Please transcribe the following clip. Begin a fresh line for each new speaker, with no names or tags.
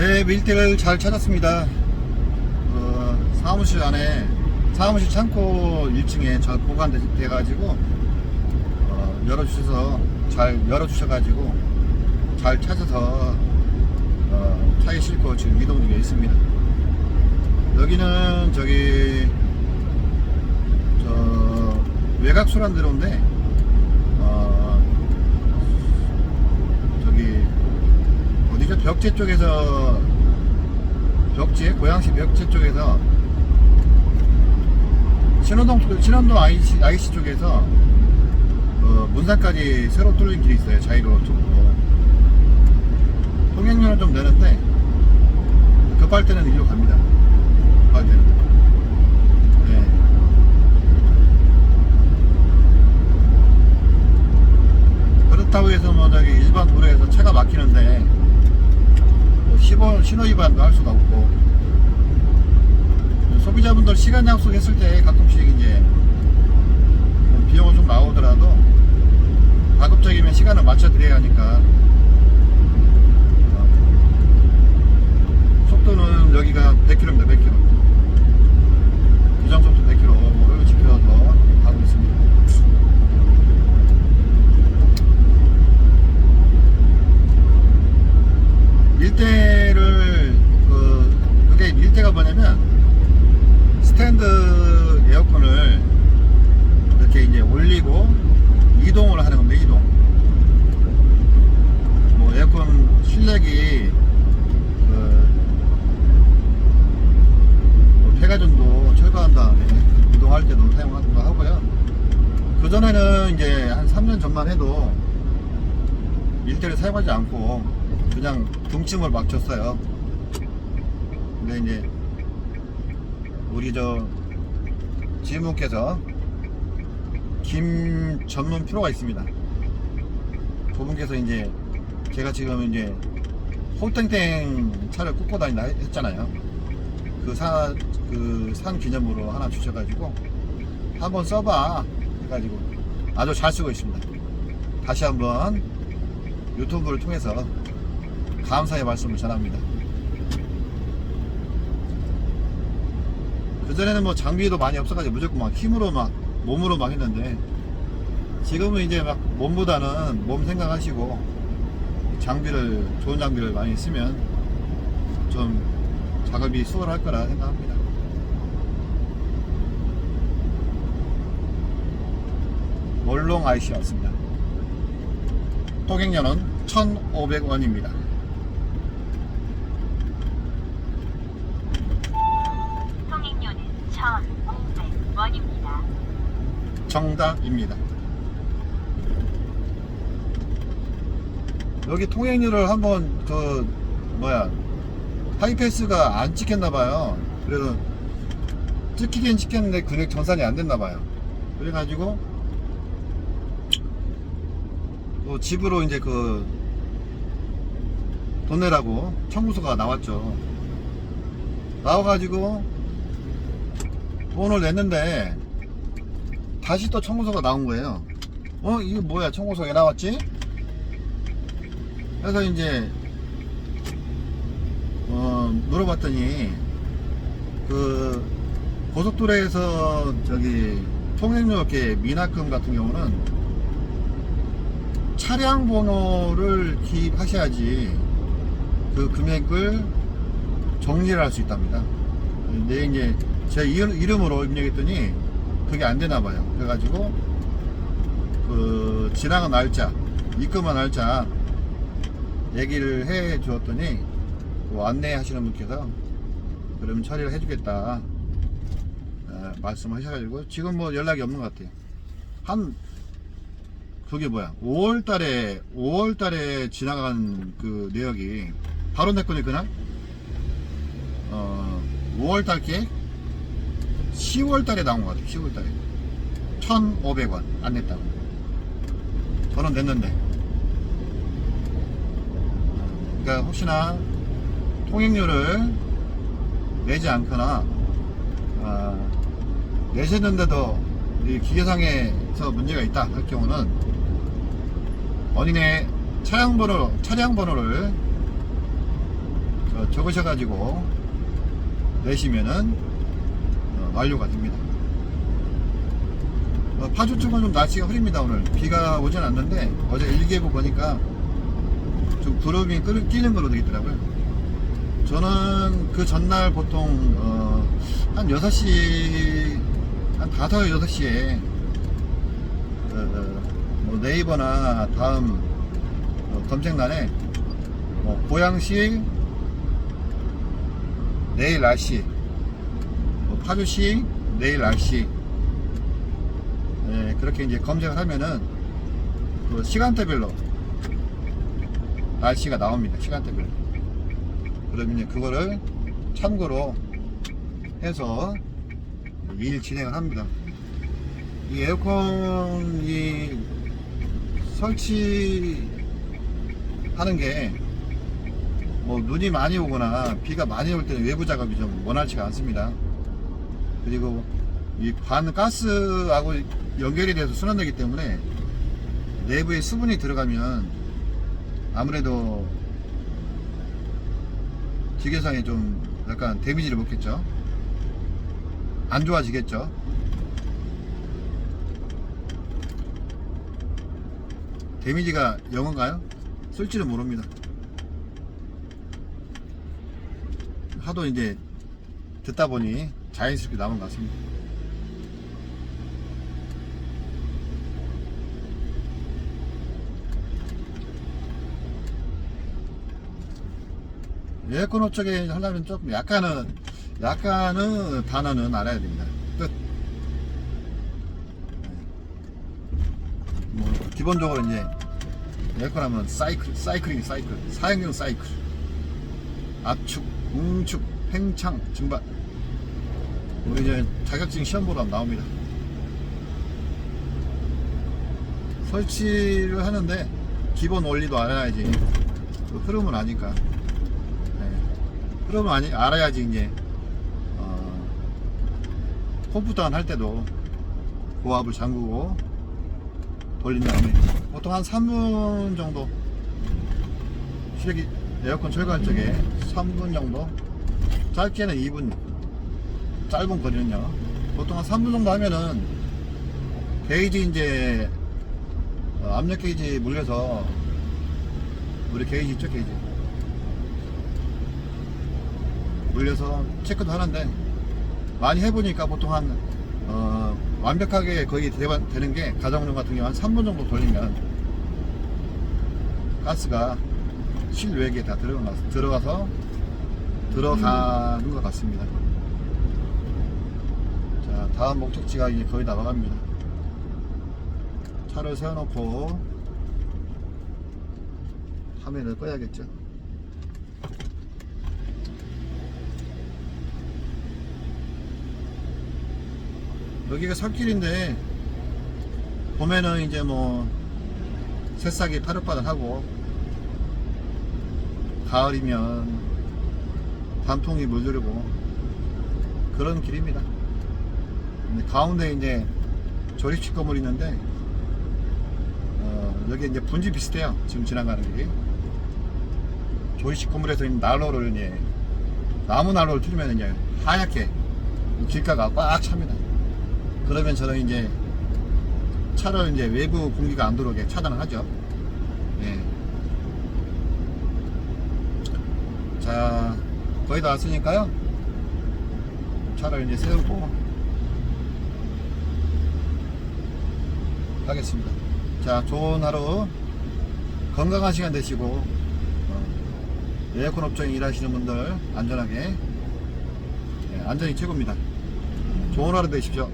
네, 밀대를 잘 찾았습니다. 어, 사무실 안에, 사무실 창고 1층에 저 보관돼가지고, 어, 열어주셔서, 잘 열어주셔가지고, 잘 찾아서, 어, 차에 싣고 지금 이동 중에 있습니다. 여기는 저기, 저, 외곽 수란 대로인데, 어, 저기, 어디죠? 벽제 쪽에서 벽제 고양시 벽제 쪽에서 신원동 쪽- 신원동 IC, IC 쪽에서 어, 문산까지 새로 뚫린 길이 있어요 자이로 쪽으로 통행료는 좀 내는데 급할 때는 일로 갑니다 급할 때는 네. 그렇다고 해서 뭐 저기 일반 도로에서 차가 막히는데 뭐 신호, 신호 위 반도 할 수가 없고. 소비자분들 시간 약속했을 때 가끔씩 이제 뭐 비용은 좀 나오더라도 가급적이면 시간을 맞춰 드려야 하니까 어, 속도는 여기가 100km입니다 100km 규정속도 100km를 지켜서 가고 있습니다 밀대를 그 뭐냐면 스탠드 에어컨을 이렇게 이제 올리고 이동을 하는 겁니다 이동 뭐 에어컨 실내기 그뭐 폐가전도 철거한 다음에 이동할 때도 사용하기도 하고요 그 전에는 이제 한 3년 전만 해도 밀대를 사용하지 않고 그냥 등침을 막 쳤어요. 근데 이제 우리 저 지인분께서 김 전문 프로가 있습니다. 그분께서 이제 제가 지금 이제 홀땡땡 차를 꽂고 다닌다 했- 했잖아요. 그 산, 그산 기념으로 하나 주셔가지고 한번 써봐 해가지고 아주 잘 쓰고 있습니다. 다시 한번 유튜브를 통해서 감사의 말씀을 전합니다. 그전에는 뭐 장비도 많이 없어가지고 무조건 막 힘으로 막 몸으로 막 했는데 지금은 이제 막 몸보다는 몸 생각하시고 장비를 좋은 장비를 많이 쓰면 좀 작업이 수월할 거라 생각합니다. IC 왔습니다. 통행료는 1,500원입니다.
통행료는 1,500원입니다.
정답입니다. 여기 통행료를 한번 그 뭐야 하이패스가 안 찍혔나봐요. 그래서 찍히긴 찍혔는데 금액 전산이 안 됐나봐요. 그래가지고 또 집으로 이제 그 돈 내라고 청구서가 나왔죠. 나와가지고 돈을 냈는데 다시 또 청구서가 나온 거예요. 어, 이게 뭐야? 청구서 왜 나왔지? 그래서 이제, 어, 물어봤더니, 그, 고속도로에서 저기, 통행료 이렇게 미납금 같은 경우는 차량 번호를 기입하셔야지 그 금액을 정리를 할 수 있답니다. 근데 이제 제 이름- 이름으로 입력했더니 그게 안 되나 봐요. 그래가지고 그 지나간 날짜, 입금한 날짜 얘기를 해 주었더니 그 안내하시는 분께서 그러면 처리를 해주겠다 에, 말씀하셔가지고 지금 뭐 연락이 없는 것 같아요. 한 그게 뭐야? 5월달에 5월달에 지나간 그 내역이 바로 냈거든요 그날. 어 5월달 계획 10월 달에 나온 것 같아요. 10월 달에 1,500원 안 냈다고. 저는 냈는데. 그러니까 혹시나 통행료를 내지 않거나 아, 내셨는데도 이 기계상에서 문제가 있다 할 경우는 본인의 차량 번호 차량 번호를 저 어, 적으셔가지고 내시면은 어, 완료가 됩니다. 어, 파주 쪽은 좀 날씨가 흐립니다 오늘 비가 오진 않는데 어제 일기예보 보니까 좀 구름이 끓- 끼는 걸로 되어 있더라고요. 저는 그 전날 보통 어, 한 6시 한 5, 6시에 어, 뭐 네이버나 다음 어, 검색란에 뭐 고양시 내일 날씨 뭐 파주시 내일 날씨 네, 그렇게 이제 검색을 하면은 그 시간대별로 날씨가 나옵니다 시간대별로. 그러면 그거를 참고로 해서 일 진행을 합니다. 이 에어컨 이 설치 하는 게 뭐 눈이 많이 오거나 비가 많이 올 때는 외부 작업이 좀 원활치가 않습니다. 그리고 이관 가스하고 연결이 돼서 순환되기 때문에 내부에 수분이 들어가면 아무래도 기계상에 좀 약간 데미지를 먹겠죠. 안 좋아지겠죠. 데미지가 영어인가요? 쓸지는 모릅니다. 하도 이제 듣다 보니 자연스럽게 나온 것 같습니다. 에어컨 업쪽에 하려면 조금 약간은 약간은 단어는 알아야 됩니다. 끝. 뭐 기본적으로 이제 하면 사이클, 사이클이 사이클, 사용용 사이클, 압축, 응축, 팽창, 증발. 우리 이제 자격증 시험 보러 나옵니다. 설치를 하는데 기본 원리도 알아야지 그 흐름은 아니까. 네. 흐름은 아니, 알아야지 이제 어, 컴퓨터 할 때도 고압을 잠그고 돌린 다음에 보통 한 3분 정도 시력이 에어컨 철거할 적에 3분 정도 짧게는 2분 짧은 거리는요 보통 한 3분 정도 하면은 게이지 이제 어, 압력 게이지 물려서 우리 게이지 있죠 게이지 물려서 체크도 하는데 많이 해보니까 보통 한 어, 완벽하게 거의 되, 되는 게 가정용 같은 경우 한 3분 정도 돌리면 가스가 실외기에 다 들어가, 들어가서 들어가는 것 같습니다. 자, 다음 목적지가 이제 거의 나와갑니다. 차를 세워놓고 화면을 꺼야겠죠. 여기가 산길인데 봄에는 이제 뭐 새싹이 파릇파릇하고 가을이면 단풍이 물들고 그런 길입니다. 가운데 이제 조립식 건물이 있는데 어, 여기 이제 분지 비슷해요. 지금 지나가는 길이 조립식 건물에서 난로를 이제 나무 난로를 틀면 이제 하얗게 길가가 꽉 찹니다. 그러면 저는 이제 차를 이제 외부 공기가 안 들어오게 차단을 하죠. 예. 자, 거의 다 왔으니까요. 차를 이제 세우고 하겠습니다. 자, 좋은 하루, 건강한 시간 되시고, 어, 에어컨 업종에 일하시는 분들 안전하게, 예, 안전이 최고입니다. 좋은 하루 되십시오.